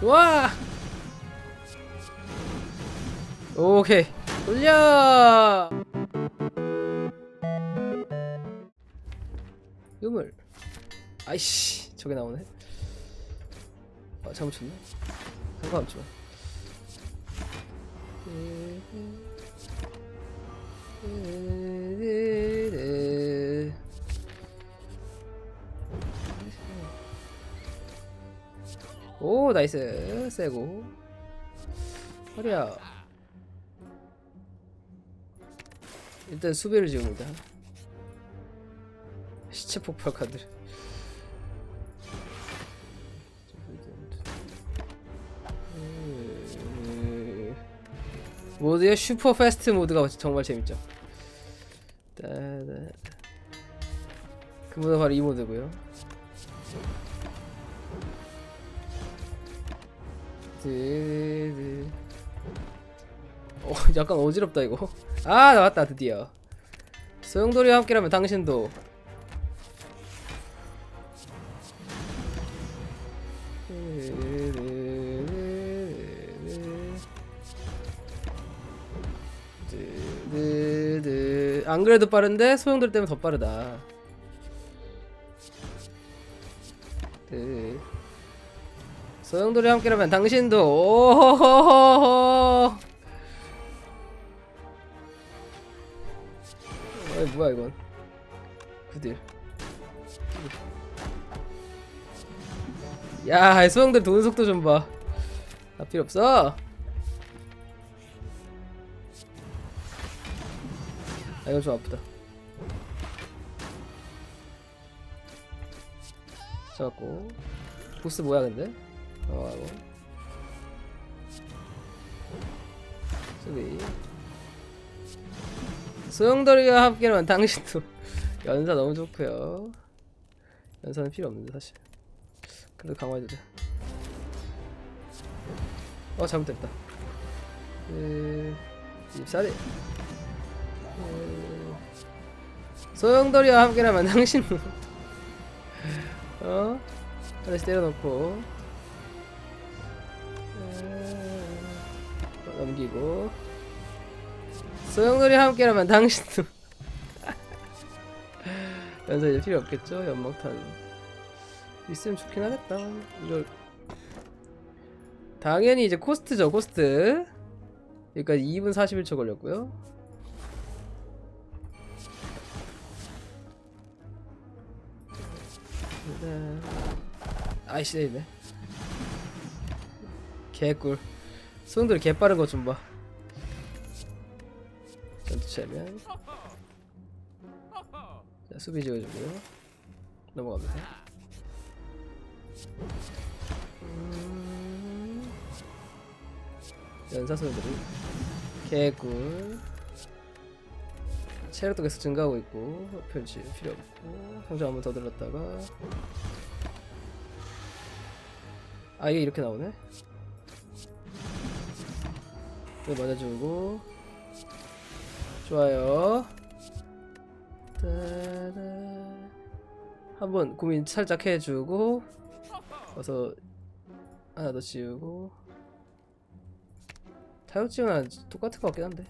좋아. 오케이. 돌려. 유물. 아이씨 저게 나오네. 아 잘못 쳤나 상관없지만 오 나이스. 세고. 허리야. 일단 수비를 지웁니다 시체 폭발 카드. 음, 모드의 슈퍼 패스트 모드가 정말 재밌죠. 그 모드가 바로 이 모드고요 어, 약간 어지럽다 이거. 아 나왔다 드디어. 소용돌이와 함께라면 당신도. 안 그래도 빠른데 소용돌이 때문에 더 빠르다. 소용돌이 함께라면 당신도. 오호호호호 어이 뭐야 이건? 구딜. 야 소용돌이 도는 속도 좀봐. 나 필요 없어. 아 이건 좀 아프다. 잡았고. 보스 뭐야 근데? 어, 하고 수비. 소용돌이와 함께라면 당신도 연사 너무 좋고요. 연사는 필요 없는데 사실. 그래도 강화해도 돼어 잘못됐다. 그... 24대 그... 소용돌이와 함께라면 당신도 어? 하나씩 때려놓고 넘기고. 소용돌이 함께라면 당신도. 연사 이제 필요 없겠죠? 연막탄. 있으면 좋긴 하겠다. 이걸. 당연히 이제 코스트죠 코스트. 여기까지 2분 41초 걸렸고요. 네. 아이씨 네네. 개꿀 소용돌이 개빠른 거 좀봐. 전투 체면. 자 수비 지어주고요. 넘어갑니다. 음... 연사 소용돌이 개꿀. 체력도 계속 증가하고 있고 별지 필요 없고 상자 한번 더 들렀다가. 아 이게 이렇게 나오네 이거 맞아주고. 좋아요. 한번 고민 살짝 해주고 어서 하나 더 지우고. 타협 지우는 똑같은 것 같긴 한데.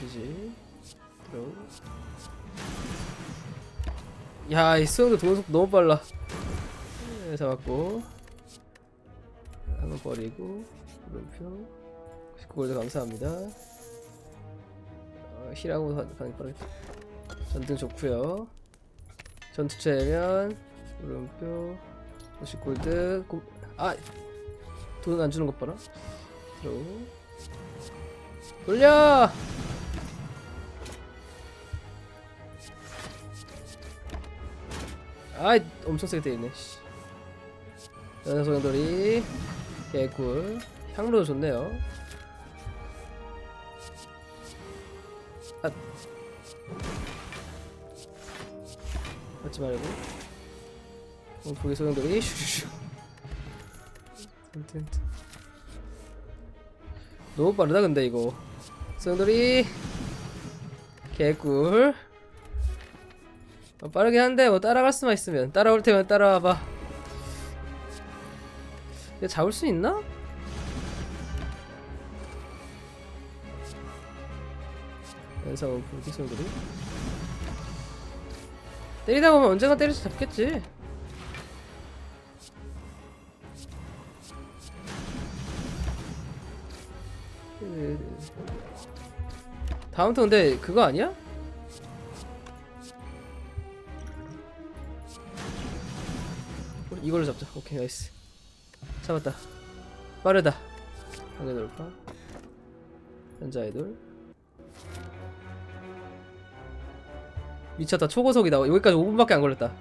지지. 들어 야이 수영도 동속 너무 빨라. 네, 잡았고 한번 버리고 물음표 19골드 감사합니다 어, 힐하고 가- 가는 게 빠르겠다 전등 좋구요 전투 체면 물음표 50골드 고... 아! 돈 안 주는 것 봐라 들어 돌려! 아이 엄청 세게 씨. 연애 소용돌이 개꿀 향로도 좋네요. 아 맞지 말고. 어, 거기 소용돌이 슈슈슈. 너무 빠르다 근데 이거. 소용돌이 개꿀. 어, 빠르긴 한데 뭐 따라갈 수만 있으면. 따라올 테면 따라와봐 얘 잡을 수 있나? 연사원 불기 소들이 때리다 보면 언젠가 때려서 잡겠지 다음 턴 근데 그거 아니야? 이걸로 잡자 오케이 나이스 잡았다. 빠르다. 한개 돌파 현자 아이돌. 미쳤다. 초고속이다 여기까지 5분밖에 안 걸렸다.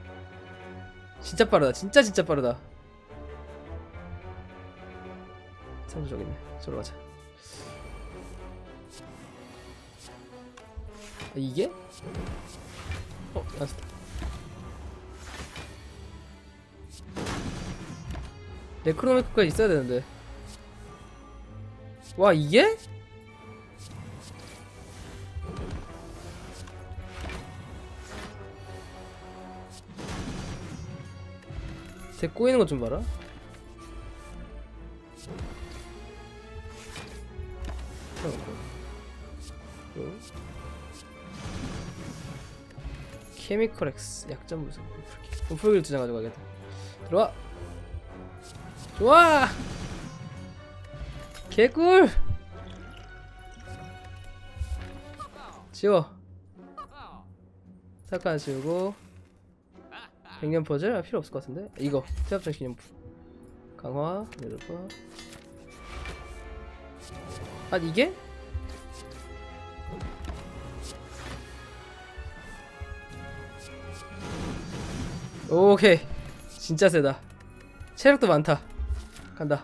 진짜 빠르다. 진짜 진짜 빠르다. 있네. 저로 가자. 아, 이게? 어 알았어 네크로메크까지 있어야 되는데. 와 이게? 대 꼬이는 것 좀 봐라. 케미컬 X 약점 무슨 분풀기를 두장 가져가겠다. 들어와 좋아 개꿀! 지워. 사카 지우고. 백년 퍼즐? 아, 필요 없을 것 같은데? 이거. 태엽장 기념품. 강화 내려봐 아 이게? 오케이. 진짜 세다. 체력도 많다 간다.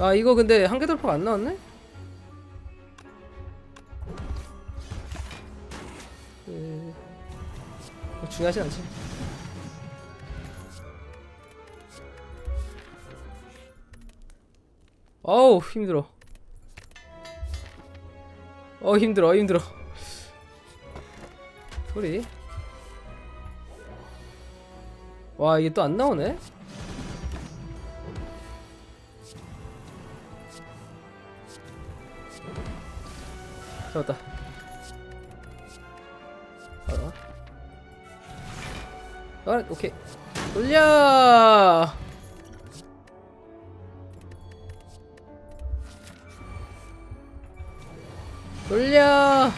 아 이거 근데 한개 돌파가 안 나왔네? 예. 뭐 중요하지 않지. 어우 힘들어. 어 힘들어 힘들어. 소리 와 이게 또 안 나오네? 잡았다. 알아 아 오케이. 돌려! 돌려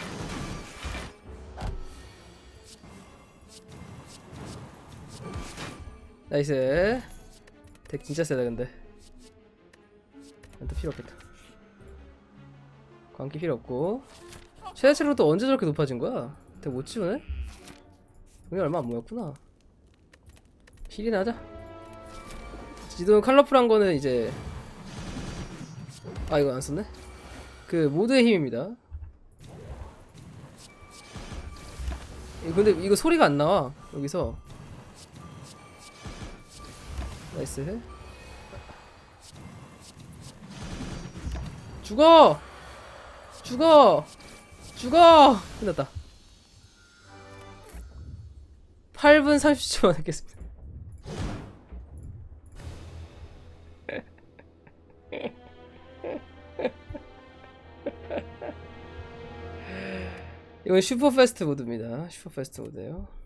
나이스. 덱 진짜 세다 근데. 한테 필요 없겠다. 광기 필요 없고. 최대치로 또 언제 저렇게 높아진 거야? 덱못 치우네? 돈이 얼마 안 모였구나. 힐이나 하자. 지금 컬러풀한 거는 이제 아 이거 안 썼네? 그 모드의 힘입니다. 이- 근데 이거 소리가 안 나와 여기서 나이스. 죽어! 죽어! 죽어! 끝났다. 8분 30초 만 했겠습니다. 이건 슈퍼 패스트 모드입니다. 슈퍼 패스트 모드예요